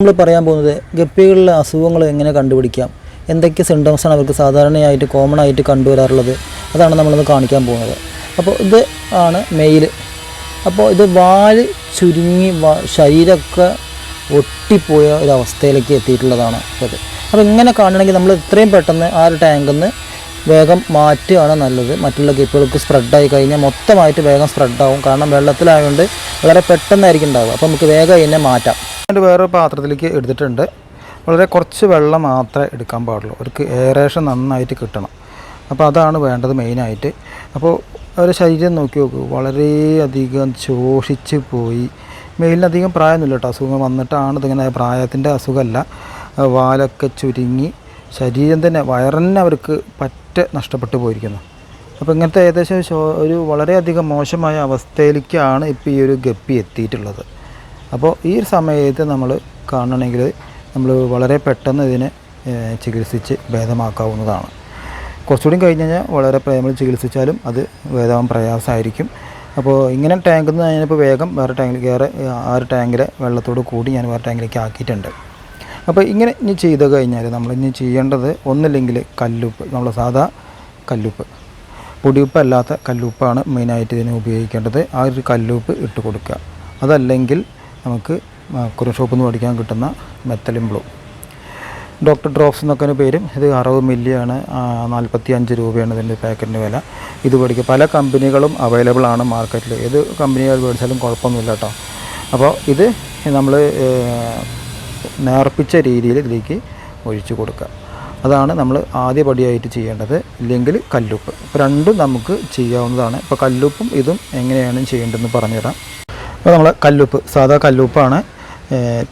നമ്മൾ പറയാൻ പോകുന്നത് ഗപ്പികളിലെ അസുഖങ്ങൾ എങ്ങനെ കണ്ടുപിടിക്കാം? എന്തൊക്കെ സിംറ്റംസാണ് അവർക്ക് സാധാരണയായിട്ട് കോമൺ ആയിട്ട് കണ്ടുവരാറുള്ളത്? അതാണ് നമ്മളിന്ന് കാണിക്കാൻ പോകുന്നത്. അപ്പോൾ ഇത് ആണ് മെയിൽ അപ്പോൾ ഇത് വാൽ ചുരുങ്ങി ശരീരമൊക്കെ ഒട്ടിപ്പോയ ഒരു അവസ്ഥയിലേക്ക് എത്തിയിട്ടുള്ളതാണ് ഇത് അപ്പോൾ ഇങ്ങനെ കാണണമെങ്കിൽ നമ്മൾ എത്രയും പെട്ടെന്ന് ആ ഒരു ടാങ്കിൽ നിന്ന് വേഗം മാറ്റുകയാണ് നല്ലത്. മറ്റുള്ള ഗപ്പികൾക്ക് സ്പ്രെഡായി കഴിഞ്ഞാൽ മൊത്തമായിട്ട് വേഗം സ്പ്രെഡാവും കാരണം വെള്ളത്തിലായതുകൊണ്ട് വളരെ പെട്ടെന്നായിരിക്കും ഉണ്ടാവുക. അപ്പോൾ നമുക്ക് വേഗം ഇതിനെ മാറ്റാം. എന്നിട്ട് വേറൊരു പാത്രത്തിലേക്ക് എടുത്തിട്ടുണ്ട്. വളരെ കുറച്ച് വെള്ളം മാത്രമേ എടുക്കാൻ പാടുള്ളൂ. അവർക്ക് ഏറേഷൻ നന്നായിട്ട് കിട്ടണം. അപ്പോൾ അതാണ് വേണ്ടത് മെയിനായിട്ട്. അപ്പോൾ അവരുടെ ശരീരം നോക്കി നോക്കൂ. വളരെയധികം ശോഷിച്ച് പോയി. മെയിലിനധികം പ്രായമൊന്നുമില്ല കേട്ടോ. അസുഖം വന്നിട്ടാണ് ഇതിങ്ങനെ പ്രായത്തിന്റെ അസുഖമല്ല. വാലൊക്കെ ചുരുങ്ങി ശരീരം തന്നെ വയറന്നെ അവർക്ക് പറ്റ നഷ്ടപ്പെട്ടു പോയിരിക്കുന്നു. അപ്പോൾ ഇങ്ങനത്തെ ഏകദേശം ഒരു വളരെയധികം മോശമായ അവസ്ഥയിലേക്കാണ് ഇപ്പോൾ ഈ ഒരു ഗപ്പി എത്തിയിട്ടുള്ളത്. അപ്പോൾ ഈ ഒരു സമയത്ത് നമ്മൾ കാണണമെങ്കിൽ നമ്മൾ വളരെ പെട്ടെന്ന് ഇതിനെ ചികിത്സിച്ച് ഭേദമാക്കാവുന്നതാണ്. കുറച്ചുകൂടി കഴിഞ്ഞ് കഴിഞ്ഞാൽ വളരെ നമ്മൾ ചികിത്സിച്ചാലും അത് ഭേദമാകാൻ പ്രയാസമായിരിക്കും. അപ്പോൾ ഇങ്ങനെ ടാങ്കിൽ നിന്ന് ഞാനിപ്പോൾ വേഗം വേറെ ടാങ്കിൽ വേറെ ആ ഒരു ടാങ്കിലെ വെള്ളത്തോട് കൂടി ഞാൻ വേറെ ടാങ്കിലേക്ക് ആക്കിയിട്ടുണ്ട്. അപ്പോൾ ഇങ്ങനെ ഇനി ചെയ്ത് കഴിഞ്ഞാൽ നമ്മൾ ഇനി ചെയ്യേണ്ടത് ഒന്നില്ലെങ്കിൽ കല്ലുപ്പ് നമ്മൾ സാധാ കല്ലുപ്പ്. പൊടിയുപ്പല്ലാത്ത കല്ലുപ്പാണ് മെയിനായിട്ട് ഇതിന് ഉപയോഗിക്കേണ്ടത്. ആ ഒരു കല്ലുപ്പ് ഇട്ട് കൊടുക്കുക. അതല്ലെങ്കിൽ നമുക്ക് കുരു ഷോപ്പിൽ നിന്ന് പഠിക്കാൻ കിട്ടുന്ന മെത്തലിൻ ബ്ലൂ. ഡോക്ടർ ഡ്രോപ്സ് എന്നൊക്കെ പേരും. ഇത് അറുപത് മില്ലിയാണ് നാൽപ്പത്തി അഞ്ച് രൂപയാണ് ഇതിന്റെ പാക്കറ്റിന്റെ വില. ഇത് മേടിക്കുക പല കമ്പനികളും അവൈലബിൾ ആണ് മാർക്കറ്റിൽ. ഏത് കമ്പനികൾ മേടിച്ചാലും കുഴപ്പമൊന്നുമില്ല കേട്ടോ. അപ്പോൾ ഇത് നമ്മൾ നേർപ്പിച്ച രീതിയിൽ ഇതിലേക്ക് ഒഴിച്ചു കൊടുക്കുക. അതാണ് നമ്മൾ ആദ്യ പടിയായിട്ട് ചെയ്യേണ്ടത്. ഇല്ലെങ്കിൽ കല്ലുപ്പ്. അപ്പോൾ രണ്ടും നമുക്ക് ചെയ്യാവുന്നതാണ്. ഇപ്പോൾ കല്ലുപ്പും ഇതും എങ്ങനെയാണ് ചെയ്യേണ്ടതെന്ന് പറഞ്ഞുതരാം. അപ്പോൾ നമ്മൾ കല്ലുപ്പ് സാധാ കല്ലുപ്പാണ്.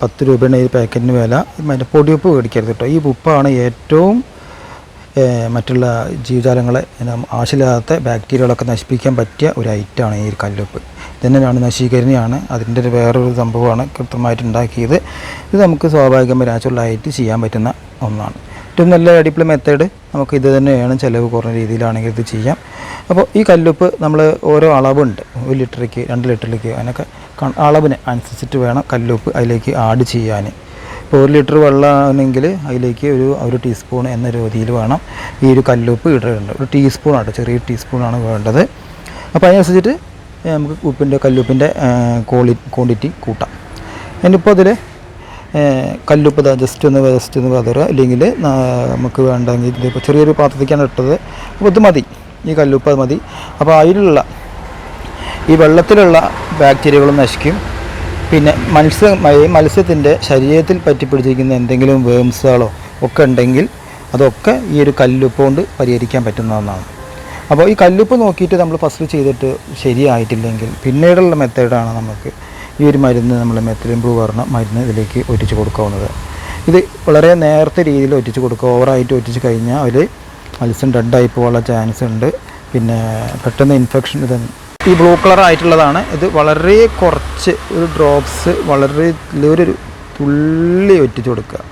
പത്ത് രൂപയാണ് ഈ പാക്കറ്റിന് വില. മറ്റേ പൊടിയുപ്പ് മേടിക്കരുത് കേട്ടോ. ഈ ഉപ്പാണ് ഏറ്റവും മറ്റുള്ള ജീവജാലങ്ങളെ ആശയില്ലാത്ത ബാക്ടീരിയകളൊക്കെ നശിപ്പിക്കാൻ പറ്റിയ ഒരു ഐറ്റമാണ് ഈ കല്ലുപ്പ്. കല്ലുപ്പ് തന്നെയാണ് നശീകരണിയാണ്. അതിന്റെ ഒരു വേറൊരു സംഭവമാണ് കൃത്യമായിട്ട് ഉണ്ടാക്കിയത്. ഇത് നമുക്ക് സ്വാഭാവികമായി നാച്ചുറലായിട്ട് ചെയ്യാൻ പറ്റുന്ന ഒന്നാണ്. ഏറ്റവും നല്ല അടിപൊളി മെത്തേഡ് നമുക്ക് ഇത് തന്നെയാണ് ചിലവ് കുറഞ്ഞ രീതിയിലാണെങ്കിൽ ഇത് ചെയ്യാം. അപ്പോൾ ഈ കല്ലുപ്പ് നമ്മൾ ഓരോ അളവുണ്ട്. ഒരു ലിറ്ററിലേക്ക് രണ്ട് ലിറ്ററിലേക്ക് അതിനൊക്കെ അളവിന് അനുസരിച്ചിട്ട് വേണം കല്ലുപ്പ് അതിലേക്ക് ആഡ് ചെയ്യാൻ. ഇപ്പോൾ ഒരു ലിറ്റർ വെള്ളമാണെങ്കിൽ അതിലേക്ക് ഒരു ഒരു ടീസ്പൂൺ എന്ന രീതിയിൽ വേണം ഈ ഒരു കല്ലുപ്പ് ഇടേണ്ടത്. ഒരു ടീസ്പൂണാണ് ചെറിയ ടീസ്പൂണാണ് വേണ്ടത്. അപ്പോൾ അതിനനുസരിച്ചിട്ട് നമുക്ക് ഉപ്പിന്റെ കല്ലുപ്പിന്റെ ക്വാളി ക്വാണ്ടിറ്റി കൂട്ടാം. ഇനിയിപ്പോൾ അതിൽ കല്ലുപ്പ് ജസ്റ്റ് ഒന്ന് ജസ്റ്റ് ഒന്ന് പതറുക അല്ലെങ്കിൽ നമുക്ക് വേണ്ടെങ്കിൽ ഇതിപ്പോൾ ചെറിയൊരു പാത്രത്തേക്കാണ് ഇട്ടത്. അപ്പോൾ ഇത് മതി. ഈ കല്ലുപ്പ് അത് മതി. അപ്പോൾ അതിലുള്ള ഈ വെള്ളത്തിലുള്ള ബാക്ടീരിയകളും നശിക്കും. പിന്നെ മത്സ്യ മത്സ്യത്തിന്റെ ശരീരത്തിൽ പറ്റിപ്പിടിച്ചിരിക്കുന്ന എന്തെങ്കിലും വേംസുകളോ ഒക്കെ ഉണ്ടെങ്കിൽ അതൊക്കെ ഈ ഒരു കല്ലുപ്പ് കൊണ്ട് പരിഹരിക്കാൻ പറ്റുന്ന ഒന്നാണ്. അപ്പോൾ ഈ കല്ലുപ്പ് നോക്കിയിട്ട് നമ്മൾ ഫസ്റ്റ് ചെയ്തിട്ട് ശരിയായിട്ടില്ലെങ്കിൽ പിന്നീടുള്ള മെത്തേഡാണ് നമുക്ക് ഈ ഒരു മരുന്ന് നമ്മൾ മെത്തലിൻ ബ്ലൂ പറഞ്ഞ മരുന്ന് ഇതിലേക്ക് ഒറ്റിച്ച് കൊടുക്കാവുന്നത്. ഇത് വളരെ നേരത്തെ രീതിയിൽ ഒറ്റിച്ച് കൊടുക്കുക. ഓവറായിട്ട് ഒറ്റിച്ച് കഴിഞ്ഞാൽ അതിൽ മത്സ്യം ഡെഡായി പോകാനുള്ള ചാൻസ് ഉണ്ട്. പിന്നെ പെട്ടെന്ന് ഇൻഫെക്ഷൻ ഇത് ഈ ബ്ലൂ കളർ ആയിട്ടുള്ളതാണ്. ഇത് വളരെ കുറച്ച് ഒരു ഡ്രോപ്സ് വളരെ ഒരു തുള്ളി ഒറ്റിച്ച് കൊടുക്കുക.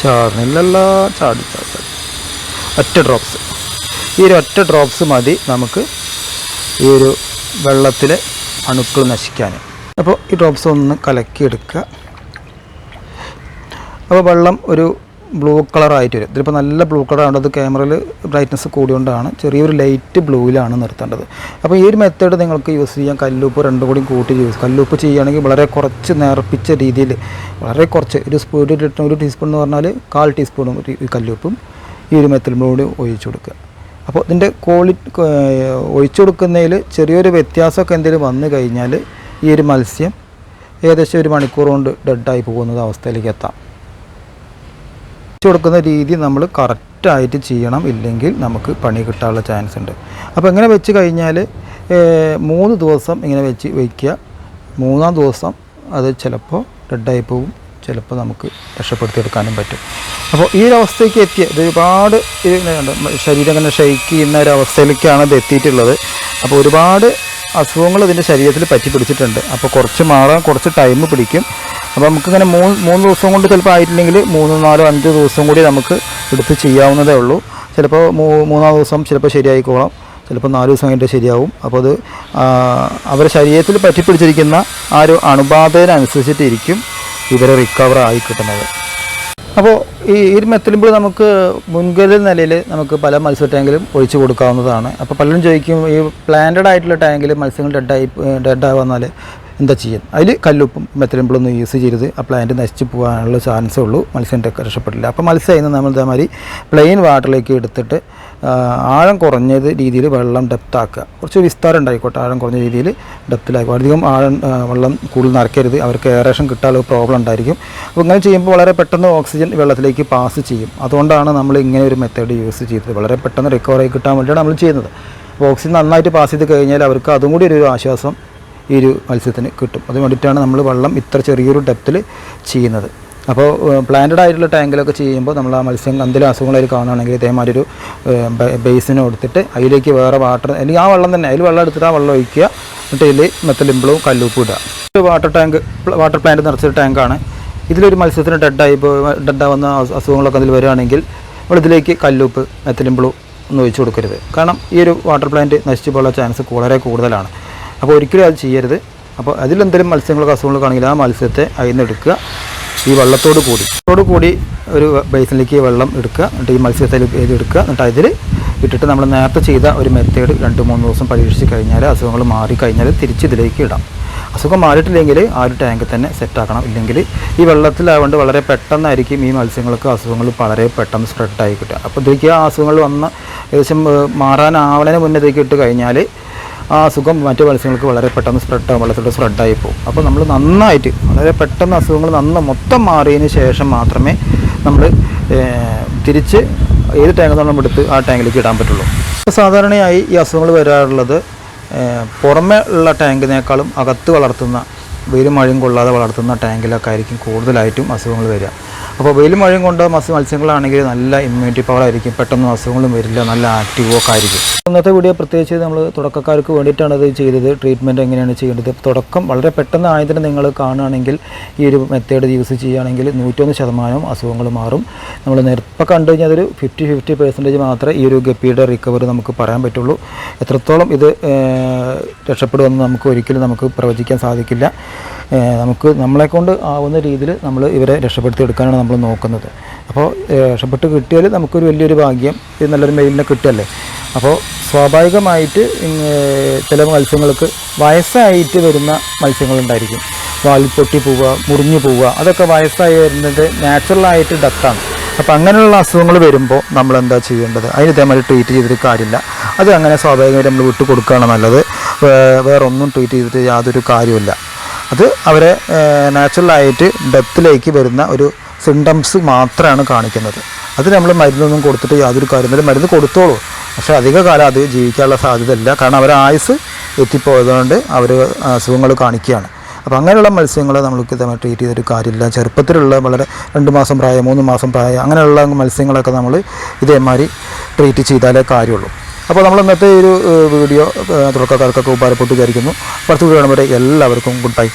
ചാടുന്നില്ലല്ല ചാടി ചാടി ചാടി. ഒറ്റ ഡ്രോപ്സ് ഈ ഒരു ഒറ്റ ഡ്രോപ്സ് മതി നമുക്ക് ഈ ഒരു വെള്ളത്തിലെ അണുക്കൾ നശിക്കാൻ അപ്പോൾ ഈ ഡ്രോപ്സ് ഒന്ന് കലക്കിയെടുക്കുക അപ്പോൾ വെള്ളം ഒരു ബ്ലൂ കളറായിട്ട് വരും. ഇതിലിപ്പോൾ നല്ല ബ്ലൂ കളർ ആണ്. അത് ക്യാമറയിൽ ബ്രൈറ്റ്നസ് കൂടിയോണ്ടാണ് ചെറിയൊരു ലൈറ്റ് ബ്ലൂയിലാണ് നിർത്തേണ്ടത്. അപ്പോൾ ഈ ഒരു മെത്തേഡ് നിങ്ങൾക്ക് യൂസ് ചെയ്യാം. കല്ലുപ്പ് രണ്ടും കൂടി കൂട്ടി യൂസ് കല്ലുപ്പ് ചെയ്യുകയാണെങ്കിൽ വളരെ കുറച്ച് നേർപ്പിച്ച രീതിയിൽ വളരെ കുറച്ച് ഒരു സ്പൂൺ ഒരു ടീസ്പൂൺ എന്ന് പറഞ്ഞാൽ കാൽ ടീസ്പൂണും കല്ലുപ്പും ഈ ഒരു മെത്തേഡിലൂടെ ഒഴിച്ചു കൊടുക്കുക. അപ്പോൾ ഇതിന്റെ ക്വാളിറ്റി ഒഴിച്ചു കൊടുക്കുന്നതിൽ ചെറിയൊരു വ്യത്യാസമൊക്കെ എന്തെങ്കിലും വന്നു കഴിഞ്ഞാൽ ഈ ഒരു മത്സ്യം ഏകദേശം ഒരു മണിക്കൂർ കൊണ്ട് ഡെഡായി പോകുന്ന അവസ്ഥയിലേക്ക് എത്താം. ഒഴിച്ചു കൊടുക്കുന്ന രീതി നമ്മൾ കറക്റ്റായിട്ട് ചെയ്യണം ഇല്ലെങ്കിൽ നമുക്ക് പണി കിട്ടാനുള്ള ചാൻസ് ഉണ്ട്. അപ്പോൾ ഇങ്ങനെ വെച്ച് കഴിഞ്ഞാൽ മൂന്ന് ദിവസം ഇങ്ങനെ വെച്ച് വയ്ക്കുക. മൂന്നാം ദിവസം അത് ചിലപ്പോൾ ഡെഡായി പോകും. ചിലപ്പോൾ നമുക്ക് രക്ഷപ്പെടുത്തിയെടുക്കാനും പറ്റും. അപ്പോൾ ഈ ഒരു അവസ്ഥയ്ക്ക് എത്തിയ ഒരുപാട് ശരീരം ഇങ്ങനെ ഷെയ്ക്ക് ചെയ്യുന്ന ഒരു അവസ്ഥയിലേക്കാണ് ഇത് എത്തിയിട്ടുള്ളത്. അപ്പോൾ ഒരുപാട് അസുഖങ്ങൾ ഇതിന്റെ ശരീരത്തിൽ പറ്റി പിടിച്ചിട്ടുണ്ട്. അപ്പോൾ കുറച്ച് മാറാൻ കുറച്ച് ടൈം പിടിക്കും. അപ്പോൾ നമുക്കിങ്ങനെ മൂന്ന് മൂന്ന് ദിവസം കൊണ്ട് ചിലപ്പോൾ ആയിട്ടില്ലെങ്കിൽ മൂന്ന് നാലോ അഞ്ചോ ദിവസം കൂടി നമുക്ക് എടുത്ത് ചെയ്യാവുന്നതേ ഉള്ളൂ. ചിലപ്പോൾ മൂ മൂന്നാം ദിവസം ചിലപ്പോൾ ശരിയായിക്കോളാം. ചിലപ്പോൾ നാല് ദിവസം കഴിഞ്ഞിട്ട് ശരിയാവും. അപ്പോൾ അത് അവരുടെ ശരീരത്തിൽ പറ്റിപ്പിടിച്ചിരിക്കുന്ന ആ ഒരു അണുബാധേനനുസരിച്ചിട്ടിരിക്കും ഇവരെ റിക്കവർ ആയി കിട്ടുന്നത്. അപ്പോൾ ഈ മെത്തലുമ്പോൾ നമുക്ക് മുൻകരുതൽ നിലയിൽ നമുക്ക് പല മത്സ്യ ടാങ്കിലും ഒഴിച്ചു കൊടുക്കാവുന്നതാണ്. അപ്പോൾ പലരും ചോദിക്കും ഈ പ്ലാന്റഡ് ആയിട്ടുള്ള ടാങ്കിൽ മത്സ്യങ്ങൾ ഡെഡായി ഡെഡായി വന്നാൽ എന്താ ചെയ്യും അതിൽ കല്ലുപ്പും മെത്തലുമ്പോഴൊന്നും യൂസ് ചെയ്യരുത്. ആ പ്ലാന്റ് നശിച്ചു പോകാനുള്ള ചാൻസേ ഉള്ളൂ. മത്സ്യം രക്ഷപ്പെട്ടില്ല. അപ്പോൾ മത്സ്യം നമ്മൾ ഇതേമാതിരി പ്ലെയിൻ വാട്ടറിലേക്ക് എടുത്തിട്ട് ആഴം കുറഞ്ഞത് രീതിയിൽ വെള്ളം ഡെപ്ത് ആക്കുക. കുറച്ച് വിസ്താരം ഉണ്ടായിക്കോട്ടെ ആഴം കുറഞ്ഞ രീതിയിൽ ഡെപ്തിലാക്കുക അധികം ആഴം വെള്ളം കൂടുതൽ നിറയ്ക്കരുത് അവർക്ക് എയറേഷൻ കിട്ടാനുള്ള പ്രോബ്ലം ഉണ്ടായിരിക്കും. അപ്പോൾ ഇങ്ങനെ ചെയ്യുമ്പോൾ വളരെ പെട്ടെന്ന് ഓക്സിജൻ വെള്ളത്തിലേക്ക് പാസ് ചെയ്യും. അതുകൊണ്ടാണ് നമ്മൾ ഇങ്ങനെ ഒരു മെത്തേഡ് യൂസ് ചെയ്തത്. വളരെ പെട്ടെന്ന് റിക്കവറായി കിട്ടാൻ വേണ്ടിയാണ് നമ്മൾ ചെയ്യുന്നത്. അപ്പോൾ ഓക്സിജൻ നന്നായിട്ട് പാസ് ചെയ്ത് കഴിഞ്ഞാൽ അവർക്ക് അതും കൂടി ഒരു ആശ്വാസം ഈ ഒരു മത്സ്യത്തിന് കിട്ടും. അതിന് വേണ്ടിയിട്ടാണ് നമ്മൾ വെള്ളം ഇത്ര ചെറിയൊരു ഡെപ്തിൽ ചെയ്യുന്നത്. അപ്പോൾ പ്ലാന്റഡ് ആയിട്ടുള്ള ടാങ്കിലൊക്കെ ചെയ്യുമ്പോൾ നമ്മൾ ആ മത്സ്യം എന്തെങ്കിലും അസുഖങ്ങളിൽ കാണുകയാണെങ്കിൽ ഇതേമാതിരി ഒരു ബേസിന് കൊടുത്തിട്ട് അതിലേക്ക് വേറെ വാട്ടർ അല്ലെങ്കിൽ ആ വെള്ളം തന്നെ അതിൽ വെള്ളം എടുത്തിട്ട് ആ വെള്ളം ഒഴിക്കുക. എന്നിട്ട് ഇതിൽ മെത്തലിമ്പിളും കല്ലുപ്പും ഇടുക. ഒരു വാട്ടർ ടാങ്ക് വാട്ടർ പ്ലാന്റ് നിറച്ചൊരു ടാങ്കാണ് ഇതിലൊരു മത്സ്യത്തിന് ഡെഡായി ഡെഡാവുന്ന അസുഖങ്ങളൊക്കെ അതിൽ വരികയാണെങ്കിൽ നമ്മളിതിലേക്ക് കല്ലുപ്പ് മെത്തലിമ്പിളും ഒന്നും ഒഴിച്ചു കൊടുക്കരുത്. കാരണം ഈ ഒരു വാട്ടർ പ്ലാന്റ് നശിച്ചു പോകാനുള്ള ചാൻസ് വളരെ കൂടുതലാണ്. അപ്പോൾ ഒരിക്കലും അത് ചെയ്യരുത്. അപ്പോൾ അതിലെന്തെങ്കിലും മത്സ്യങ്ങളൊക്കെ അസുഖങ്ങളൊക്കെ ആണെങ്കിൽ ആ മത്സ്യത്തെ അതിൽ നിന്ന് എടുക്കുക. ഈ വെള്ളത്തോട് കൂടി. വെള്ളത്തോട് കൂടി ഒരു ബേസിനിലേക്ക് വെള്ളം എടുക്കുക. എന്നിട്ട് ഈ മത്സ്യത്തിൽ ഇത് എടുക്കുക. എന്നിട്ട് അതിൽ ഇട്ടിട്ട് നമ്മൾ നേരത്തെ ചെയ്ത ഒരു മെത്തേഡ് രണ്ട് മൂന്ന് ദിവസം പരീക്ഷിച്ച് കഴിഞ്ഞാൽ അസുഖങ്ങൾ മാറി കഴിഞ്ഞാൽ തിരിച്ച് ഇതിലേക്ക് ഇടാം. അസുഖം മാറിയിട്ടില്ലെങ്കിൽ ആ ഒരു ടാങ്ക് തന്നെ സെറ്റാക്കണം ഇല്ലെങ്കിൽ ഈ വെള്ളത്തിലായതുകൊണ്ട് വളരെ പെട്ടെന്നായിരിക്കും ഈ മത്സ്യങ്ങൾക്ക് അസുഖങ്ങൾ വളരെ പെട്ടെന്ന് സ്പ്രെഡായി കിട്ടുക. അപ്പോൾ ഇതിലേക്ക് ആ അസുഖങ്ങൾ വന്ന് ഏകദേശം മാറാനാവണതിന് മുന്നേ ഇട്ട് കഴിഞ്ഞാൽ ആ അസുഖം മറ്റു മത്സ്യങ്ങൾക്ക് വളരെ പെട്ടെന്ന് സ്പ്രെഡ് വെള്ളത്തിലൂടെ സ്പ്രെഡായി പോകും. അപ്പോൾ നമ്മൾ നന്നായിട്ട് വളരെ പെട്ടെന്ന് അസുഖങ്ങൾ നന്ന മൊത്തം മാറിയതിന് ശേഷം മാത്രമേ നമ്മൾ തിരിച്ച് ഏത് ടാങ്ക് നമ്മൾ എടുത്ത് ആ ടാങ്കിലേക്ക് ഇടാൻ പറ്റുള്ളൂ. സാധാരണയായി ഈ അസുഖങ്ങൾ വരാറുള്ളത് പുറമേ ഉള്ള ടാങ്കിനേക്കാളും അകത്ത് വളർത്തുന്ന വെയിലും മഴയും കൊള്ളാതെ വളർത്തുന്ന ടാങ്കിലൊക്കെ ആയിരിക്കും കൂടുതലായിട്ടും അസുഖങ്ങൾ വരിക. അപ്പോൾ വെയിലും മഴയും കൊണ്ട് മത്സ്യ മത്സ്യങ്ങളാണെങ്കിൽ നല്ല ഇമ്മ്യൂണിറ്റി പവർ ആയിരിക്കും. പെട്ടെന്ന് അസുഖങ്ങളും വരില്ല. നല്ല ആക്റ്റീവ് ഒക്കെ ആയിരിക്കും. ഇന്നത്തെ വീഡിയോ പ്രത്യേകിച്ച് നമ്മൾ തുടക്കക്കാർക്ക് വേണ്ടിയിട്ടാണ് ഇത് ചെയ്തത്. ട്രീറ്റ്മെന്റ് എങ്ങനെയാണ് ചെയ്യേണ്ടത്? തുടക്കം വളരെ പെട്ടെന്ന് ആയതിന് നിങ്ങൾ കാണുകയാണെങ്കിൽ ഈ ഒരു മെത്തേഡ് യൂസ് ചെയ്യുകയാണെങ്കിൽ നൂറ്റൊന്ന് ശതമാനം അസുഖങ്ങൾ മാറും. നമ്മൾ നേരത്തെ കണ്ടു കഴിഞ്ഞാൽ അതൊരു ഫിഫ്റ്റി ഫിഫ്റ്റി പെർസെന്റേജ് മാത്രമേ ഈ ഒരു ഗപ്പിയുടെ റിക്കവറി നമുക്ക് പറയാൻ പറ്റുള്ളൂ. എത്രത്തോളം ഇത് രക്ഷപ്പെടുമെന്ന് നമുക്ക് ഒരിക്കലും നമുക്ക് പ്രവചിക്കാൻ സാധിക്കില്ല. നമുക്ക് നമ്മളെ കൊണ്ട് ആവുന്ന രീതിയിൽ നമ്മൾ ഇവരെ രക്ഷപ്പെടുത്തി എടുക്കാനാണ് നമ്മൾ നോക്കുന്നത്. അപ്പോൾ രക്ഷപ്പെട്ട് കിട്ടിയാൽ നമുക്കൊരു വലിയൊരു ഭാഗ്യം ഇത് നല്ലൊരു മെയിലിനെ കിട്ടിയല്ലേ? അപ്പോൾ സ്വാഭാവികമായിട്ട് ചില മത്സ്യങ്ങൾക്ക് വയസ്സായിട്ട് വരുന്ന മത്സ്യങ്ങളുണ്ടായിരിക്കും. വാലി പൊട്ടി പോവുക മുറിഞ്ഞു പോവുക അതൊക്കെ വയസ്സായി വരുന്നത് നാച്ചുറലായിട്ട് ഡത്താണ് അപ്പോൾ അങ്ങനെയുള്ള അസുഖങ്ങൾ വരുമ്പോൾ നമ്മൾ എന്താ ചെയ്യേണ്ടത്? അതിന് ഇതേമാതിരി ട്രീറ്റ് ചെയ്തിട്ട് കാര്യമില്ല. അത് അങ്ങനെ സ്വാഭാവികമായിട്ട് നമ്മൾ വിട്ടു കൊടുക്കുകയാണ് നല്ലത് വേറൊന്നും ട്രീറ്റ് ചെയ്തിട്ട് യാതൊരു കാര്യമില്ല അത് അവരെ നാച്ചുറലായിട്ട് ഡെത്തിലേക്ക് വരുന്ന ഒരു സിംറ്റംസ് മാത്രമാണ് കാണിക്കുന്നത്. അത് നമ്മൾ മരുന്നൊന്നും കൊടുത്തിട്ട് യാതൊരു കാര്യമില്ല മരുന്ന് കൊടുത്തോളൂ. പക്ഷേ അധിക കാലം അത് ജീവിക്കാനുള്ള സാധ്യത ഇല്ല കാരണം അവരെ ആയുസ് എത്തിപ്പോയതുകൊണ്ട് അവർ അസുഖങ്ങൾ കാണിക്കുകയാണ്. അപ്പോൾ അങ്ങനെയുള്ള മത്സ്യങ്ങൾ നമ്മൾക്ക് ഇതേമാതിരി ട്രീറ്റ് ചെയ്തൊരു കാര്യമില്ല. ചെറുപ്പത്തിലുള്ള വളരെ രണ്ട് മാസം പ്രായം മൂന്ന് മാസം പ്രായം അങ്ങനെയുള്ള മത്സ്യങ്ങളൊക്കെ നമ്മൾ ഇതേമാതിരി ട്രീറ്റ് ചെയ്താലേ കാര്യമുള്ളൂ. അപ്പോൾ നമ്മൾ ഇന്നത്തെ ഒരു വീഡിയോ തുടക്കക്കാർക്കൊക്കെ ഉപകാരപ്പെട്ട് വിചാരിക്കുന്നു. അടുത്ത വീഡിയോ കാണുമ്പോൾ എല്ലാവർക്കും ഗുഡ് ബൈ.